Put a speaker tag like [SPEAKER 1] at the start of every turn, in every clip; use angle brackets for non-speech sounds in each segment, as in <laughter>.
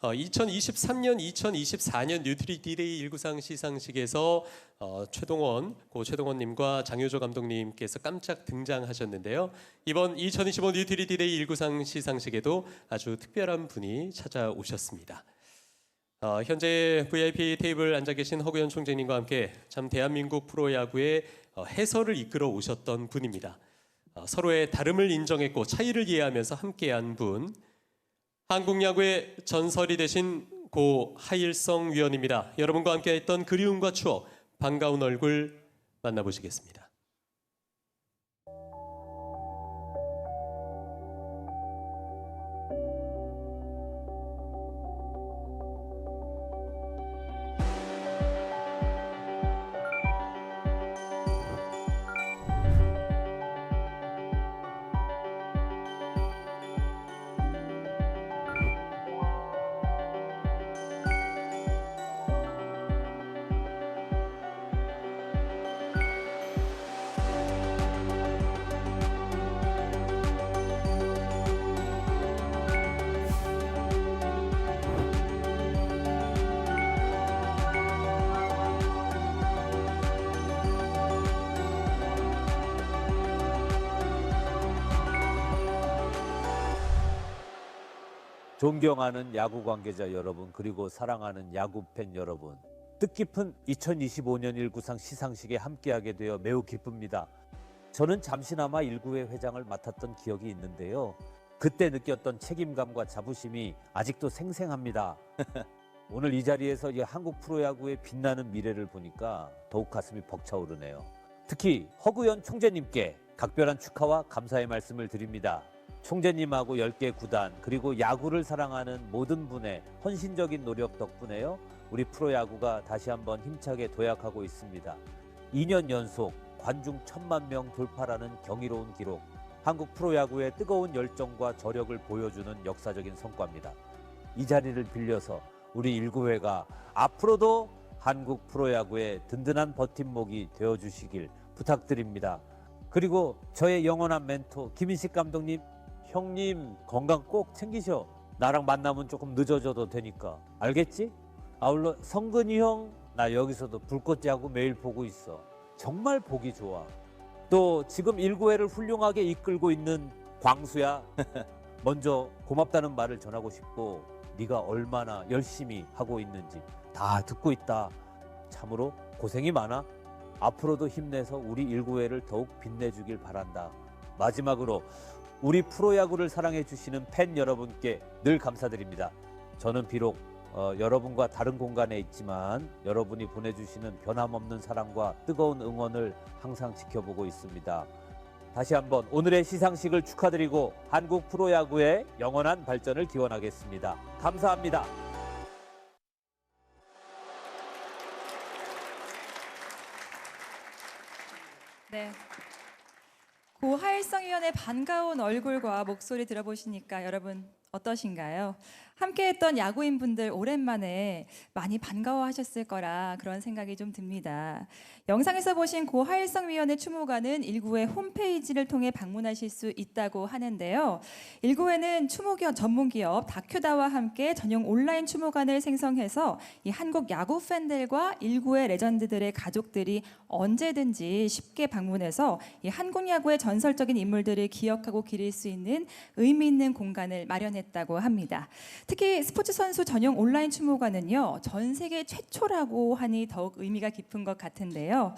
[SPEAKER 1] 어, 2023년, 2024년 뉴트리 디데이 일구상 시상식에서 어, 최동원, 고 최동원님과 장효조 감독님께서 깜짝 등장하셨는데요. 이번 2025 뉴트리 디데이 일구상 시상식에도 아주 특별한 분이 찾아오셨습니다. 어, 현재 VIP 테이블 앉아 계신 허구현 총재님과 함께 참 대한민국 프로야구의 어, 해설을 이끌어 오셨던 분입니다. 어, 서로의 다름을 인정했고 차이를 이해하면서 함께한 분, 한국 야구의 전설이 되신 고 하일성 위원입니다. 여러분과 함께했던 그리움과 추억, 반가운 얼굴 만나보시겠습니다.
[SPEAKER 2] 존경하는 야구 관계자 여러분 그리고 사랑하는 야구 팬 여러분 뜻깊은 2025년 일구상 시상식에 함께하게 되어 매우 기쁩니다. 저는 잠시나마 일구회 회장을 맡았던 기억이 있는데요. 그때 느꼈던 책임감과 자부심이 아직도 생생합니다. <laughs> 오늘 이 자리에서 이 한국 프로야구의 빛나는 미래를 보니까 더욱 가슴이 벅차오르네요. 특히 허구현 총재님께 각별한 축하와 감사의 말씀을 드립니다. 총재님하고 10개 구단 그리고 야구를 사랑하는 모든 분의 헌신적인 노력 덕분에요. 우리 프로야구가 다시 한번 힘차게 도약하고 있습니다. 2년 연속 관중 천만 명 돌파라는 경이로운 기록. 한국 프로야구의 뜨거운 열정과 저력을 보여주는 역사적인 성과입니다. 이 자리를 빌려서 우리 1구회가 앞으로도 한국 프로야구의 든든한 버팀목이 되어 주시길 부탁드립니다. 그리고 저의 영원한 멘토 김인식 감독님, 형님 건강 꼭 챙기셔. 나랑 만나면 조금 늦어져도 되니까. 알겠지? 아울러 성근이 형, 나 여기서도 불꽃 야구 매일 보고 있어. 정말 보기 좋아. 또 지금 1구회를 훌륭하게 이끌고 있는 광수야. <laughs> 먼저 고맙다는 말을 전하고 싶고 네가 얼마나 열심히 하고 있는지 다 듣고 있다. 참으로 고생이 많아. 앞으로도 힘내서 우리 1구회를 더욱 빛내주길 바란다. 마지막으로 우리 프로야구를 사랑해 주시는 팬 여러분께 늘 감사드립니다. 저는 비록 어, 여러분과 다른 공간에 있지만 여러분이 보내주시는 변함없는 사랑과 뜨거운 응원을 항상 지켜보고 있습니다. 다시 한번 오늘의 시상식을 축하드리고 한국 프로야구의 영원한 발전을 기원하겠습니다. 감사합니다.
[SPEAKER 3] 네. 고하일성 위원의 반가운 얼굴과 목소리 들어보시니까 여러분 어떠신가요? 함께했던 야구인 분들 오랜만에 많이 반가워하셨을 거라 그런 생각이 좀 듭니다. 영상에서 보신 고하일성 위원의 추모관은 1구의 홈페이지를 통해 방문하실 수 있다고 하는데요. 1구에는 추모기업 전문 기업 다큐다와 함께 전용 온라인 추모관을 생성해서 이 한국 야구 팬들과 1구의 레전드들의 가족들이 언제든지 쉽게 방문해서 이 한국 야구의 전설적인 인물들을 기억하고 기릴 수 있는 의미 있는 공간을 마련했다고 합니다. 특히 스포츠 선수 전용 온라인 추모관은요 전 세계 최초라고 하니 더욱 의미가 깊은 것 같은데요.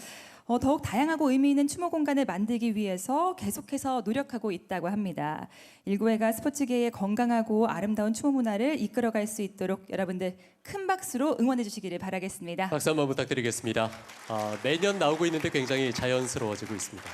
[SPEAKER 3] 어, 더욱 다양하고 의미 있는 추모 공간을 만들기 위해서 계속해서 노력하고 있다고 합니다. 일구회가 스포츠계의 건강하고 아름다운 추모 문화를 이끌어갈 수 있도록 여러분들 큰 박수로 응원해 주시기를 바라겠습니다.
[SPEAKER 1] 박수 한번 부탁드리겠습니다. 아, 매년 나오고 있는데 굉장히 자연스러워지고 있습니다.